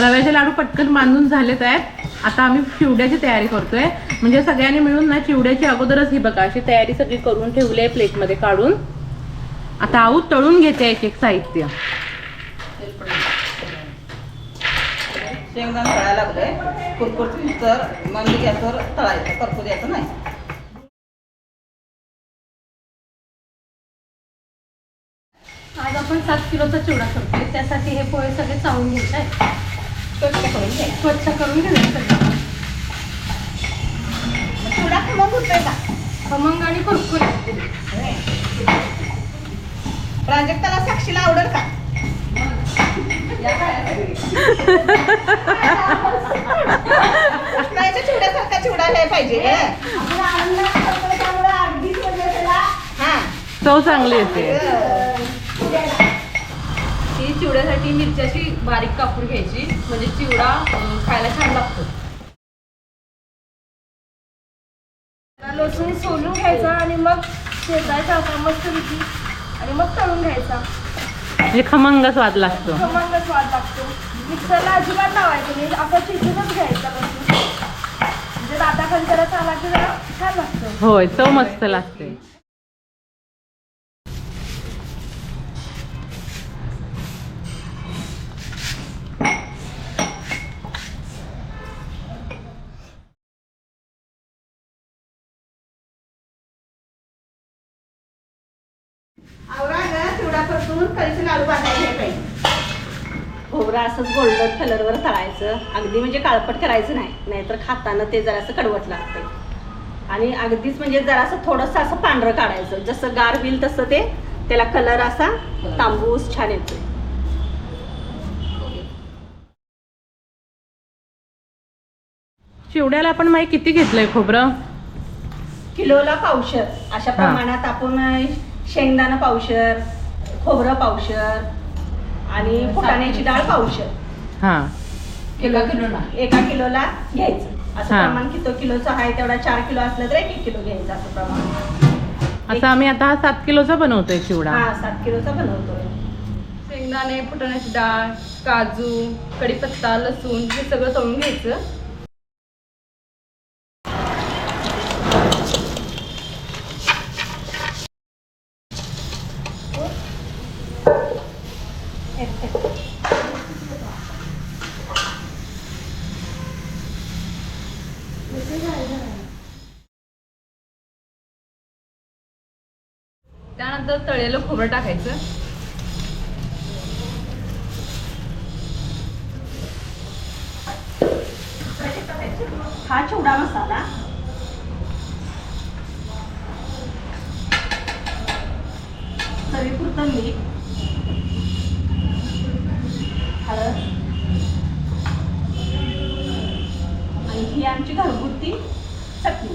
रव्याचे लाडू पटकन बांधून झालेत आहेत. आता आम्ही चिवड्याची तयारी करतोय. म्हणजे सगळ्यांनी मिळून ना चिवड्याची अगोदरच ही बघा अशी तयारी सगळी करून ठेवली आहे प्लेटमध्ये काढून. आता आऊ तळून घेते एक एक साहित्य. शेंगदाण तळायला लागलंय. कुरकुरीत तर मंदी गॅसवर तळायचं करपू द्यायचं नाही. आज आपण सात किलोचा चिवडा करतोय. त्यासाठी हे पोहे सगळे चावून घ्यायचे आहे स्वच्छ करून घ्यायचं. स्वच्छ करून सगळं चिवडा खमंग होतोय का? खमंग आणि कुरकुरीत प्राजक्ताला साक्षीला आवडेल का? कृष्णाच्या चिवड्यासारखा चिवडा हे पाहिजे हा. चव चांगली येते. चिवड्यासाठी मिरच्याची बारीक कापून घ्यायची. म्हणजे चिवडा खायला छान लागतो. लसूण सोलून घ्यायचा आणि मग शेजायचा मस्त आणि मग तळून घ्यायचा. म्हणजे खमंग स्वाद लागतो. खमंग स्वाद लागतो. मिक्सरला अजिबात लावायचं नाही. असं चिचूनच घ्यायचा लसूण म्हणजे दाताखाली जरा चाला की जरा छान लागतं. होय चव मस्त लागते. आवरा ग चिवडा परतून कळीचे लाडू बांधायचे पाहिजे खोबरं असंच गोल्डन कलरवर तळायचं. अगदी म्हणजे काळपट करायचं नाही. नाहीतर खाताना ते जरासं कडवट लागतं आणि अगदीच म्हणजे जरासं थोडंसं असं पांढरं काढायचं. जसं गार होईल तसं ते त्याला कलर असा तांबूस छान येतोय. चिवड्याला आपण माहिती किती घेतलंय खोबरं? किलोला पावशर. अशा प्रमाणात आपण शेंगदाणा पावशर खोबरं पावशर आणि फुटाण्याची डाळ पावशर. हा. एका किलोला. एका किलोला घ्यायचं. असं हा. प्रमाण किती किलोचं आहे तेवढा चार किलो असलं तर एक एक किलो घ्यायचं असं प्रमाण. असं आम्ही आता हा सात किलोचा बनवतोय चिवडा. हा सात किलोचा बनवतोय. शेंगदाणे फुटाण्याची डाळ काजू कढीपत्ता लसूण हे सगळं तळून घ्यायचं. त्यानंतर तळलेलं खोबरं टाकायचं. हा चिवडा मसाला. चवीपुरतं मीठ. हळद. ही आमची घरगुती चटणी.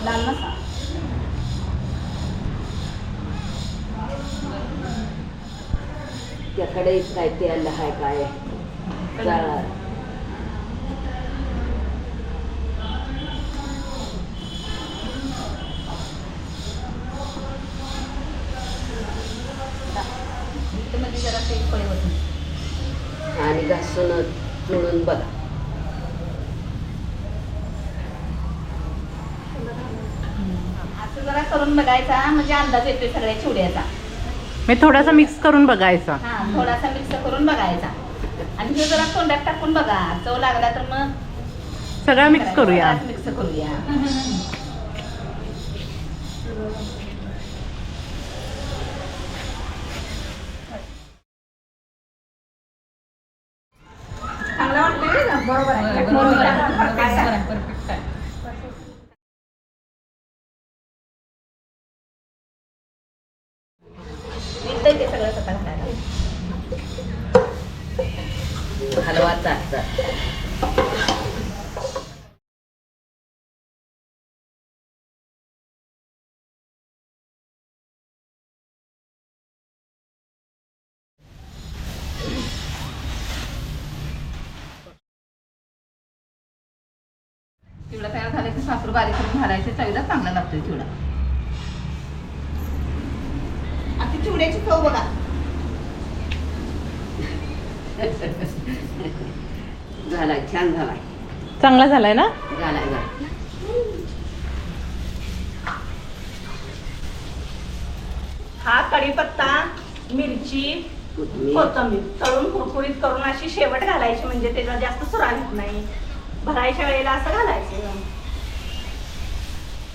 लाल मसाला. त्याकडे काय तेल आहे काय? ते होते आणि घासून चुळून बघा. असं जरा करून बघायचा म्हणजे अंदाज येतोय सगळ्या चिवड्याचा. मी थोडासा मिक्स करून बघायचा. हा थोडासा मिक्स करून बघायचा. आणि हे जरा तोंडात टाकून बघा चव लागला तर मग सगळा मिक्स करूया. मिक्स करूया. चांगला वाटतोय ना? बरोबर आहे. येतंय ते सगळं स्वतः घालायला. हलवा चाटचा चिवडा तयार झाला की साखर बारीक करून घालायचे चवीला चांगला लागतोय चिवडा. चिवड्याची चव बघा. झालाय छान झालाय चांगला झालाय ना? हा कढीपत्ता मिरची कोथिंबीर. तळून कुरकुरीत करून अशी शेवट घालायची म्हणजे त्याला जास्त सुरावीत नाही. भरायच्या वेळेला असं घालायचं.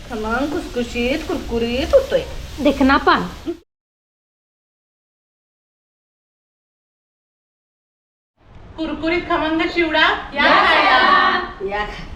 खमंग खुसखुशीत कुरकुरीत होतोय. देखना पान कुरकुरीत खमंग चिवडा या खायला. या खा